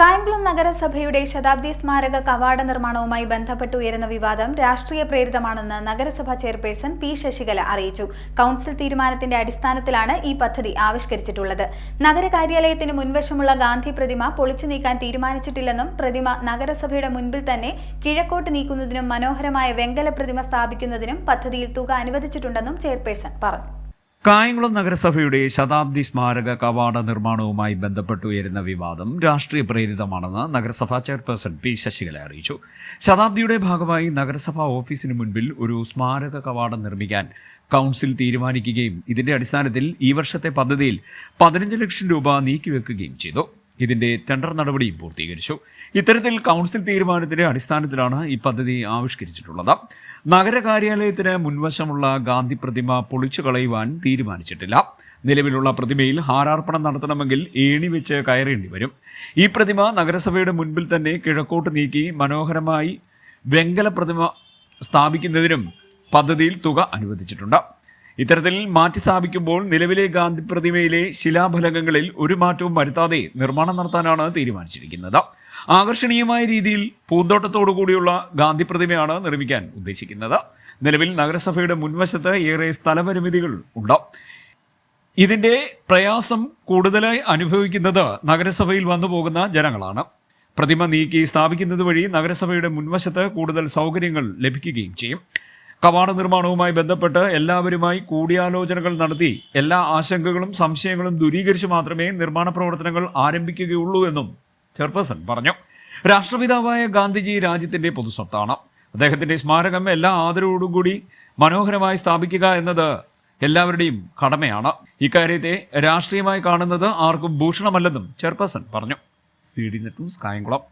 കായംകുളം നഗരസഭയുടെ ശതാബ്ദി സ്മാരക കവാട നിർമ്മാണവുമായി ബന്ധപ്പെട്ട് ഉയരുന്ന വിവാദം രാഷ്ട്രീയ പ്രേരിതമാണെന്ന് നഗരസഭാ ചെയർപേഴ്സൺ പി ശശികല അറിയിച്ചു. കൗൺസിൽ തീരുമാനത്തിന്റെ അടിസ്ഥാനത്തിലാണ് ഈ പദ്ധതി ആവിഷ്കരിച്ചിട്ടുള്ളത്. നഗരകാര്യാലയത്തിന് മുൻവശമുള്ള ഗാന്ധി പ്രതിമ പൊളിച്ചു നീക്കാൻ തീരുമാനിച്ചിട്ടില്ലെന്നും പ്രതിമ നഗരസഭയുടെ മുൻപിൽ തന്നെ കിഴക്കോട്ട് നീക്കുന്നതിനും മനോഹരമായ വെങ്കല പ്രതിമ സ്ഥാപിക്കുന്നതിനും പദ്ധതിയിൽ തുക അനുവദിച്ചിട്ടുണ്ടെന്നും ചെയർപേഴ്സൺ പറഞ്ഞു. കായംകുളം നഗരസഭയുടെ ശതാബ്ദി സ്മാരക കവാട നിർമ്മാണവുമായി ബന്ധപ്പെട്ടുയരുന്ന വിവാദം രാഷ്ട്രീയ പ്രേരിതമാണെന്ന് നഗരസഭാ ചെയർപേഴ്സൺ പി ശശികല അറിയിച്ചു. ശതാബ്ദിയുടെ ഭാഗമായി നഗരസഭാ ഓഫീസിന് മുൻപിൽ ഒരു സ്മാരക കവാടം നിർമ്മിക്കാൻ കൗൺസിൽ തീരുമാനിക്കുകയും ഇതിന്റെ അടിസ്ഥാനത്തിൽ ഈ വർഷത്തെ പദ്ധതിയിൽ പതിനഞ്ച് ലക്ഷം രൂപ നീക്കിവെക്കുകയും ചെയ്തു. ഇതിന്റെ ടെൻഡർ നടപടിയും പൂർത്തീകരിച്ചു. ഇത്തരത്തിൽ കൗൺസിൽ തീരുമാനത്തിന്റെ അടിസ്ഥാനത്തിലാണ് ഈ പദ്ധതി ആവിഷ്കരിച്ചിട്ടുള്ളത്. നഗരകാര്യാലയത്തിന് മുൻവശമുള്ള ഗാന്ധി പ്രതിമ പൊളിച്ചു കളയുവാൻ തീരുമാനിച്ചിട്ടില്ല. നിലവിലുള്ള പ്രതിമയിൽ ഹാരാർപ്പണം നടത്തണമെങ്കിൽ ഏണി വെച്ച് കയറേണ്ടി വരും. ഈ പ്രതിമ നഗരസഭയുടെ മുൻപിൽ തന്നെ കിഴക്കോട്ട് നീക്കി മനോഹരമായി വെങ്കല പ്രതിമ സ്ഥാപിക്കുന്നതിനും പദ്ധതിയിൽ തുക അനുവദിച്ചിട്ടുണ്ട്. ഇത്തരത്തിൽ മാറ്റി സ്ഥാപിക്കുമ്പോൾ നിലവിലെ ഗാന്ധി പ്രതിമയിലെ ശിലാഫലകങ്ങളിൽ ഒരു മാറ്റവും വരുത്താതെ നിർമ്മാണം നടത്താനാണ് തീരുമാനിച്ചിരിക്കുന്നത്. ആകർഷണീയമായ രീതിയിൽ പൂന്തോട്ടത്തോടു കൂടിയുള്ള ഗാന്ധി പ്രതിമയാണ് നിർമ്മിക്കാൻ ഉദ്ദേശിക്കുന്നത്. നിലവിൽ നഗരസഭയുടെ മുൻവശത്ത് ഏറെ സ്ഥലപരിമിതികൾ ഉണ്ട്. ഇതിന്റെ പ്രയാസം കൂടുതലായി അനുഭവിക്കുന്നത് നഗരസഭയിൽ വന്നു പോകുന്ന ജനങ്ങളാണ്. പ്രതിമ നീക്കി സ്ഥാപിക്കുന്നത് വഴി നഗരസഭയുടെ മുൻവശത്ത് കൂടുതൽ സൗകര്യങ്ങൾ ലഭിക്കുകയും ചെയ്യും. കവാട നിർമ്മാണവുമായി ബന്ധപ്പെട്ട് എല്ലാവരുമായി കൂടിയാലോചനകൾ നടത്തി എല്ലാ ആശങ്കകളും സംശയങ്ങളും ദൂരീകരിച്ച് മാത്രമേ നിർമ്മാണ പ്രവർത്തനങ്ങൾ ആരംഭിക്കുകയുള്ളൂ എന്നും ചെയർപേഴ്സൺ പറഞ്ഞു. രാഷ്ട്രപിതാവായ ഗാന്ധിജി രാജ്യത്തിന്റെ പൊതുസ്വത്താണ് അദ്ദേഹത്തിന്റെ സ്മാരകം എല്ലാ ആദരവോടും കൂടി മനോഹരമായി സ്ഥാപിക്കുക എന്നത് എല്ലാവരുടെയും കടമയാണ്. ഇക്കാര്യത്തെ രാഷ്ട്രീയമായി കാണുന്നത് ആർക്കും ഭൂഷണമല്ലെന്നും ചെയർപേഴ്സൺ പറഞ്ഞു. സി ഡി നെറ്റും ന്യൂസ് കായംകുളം.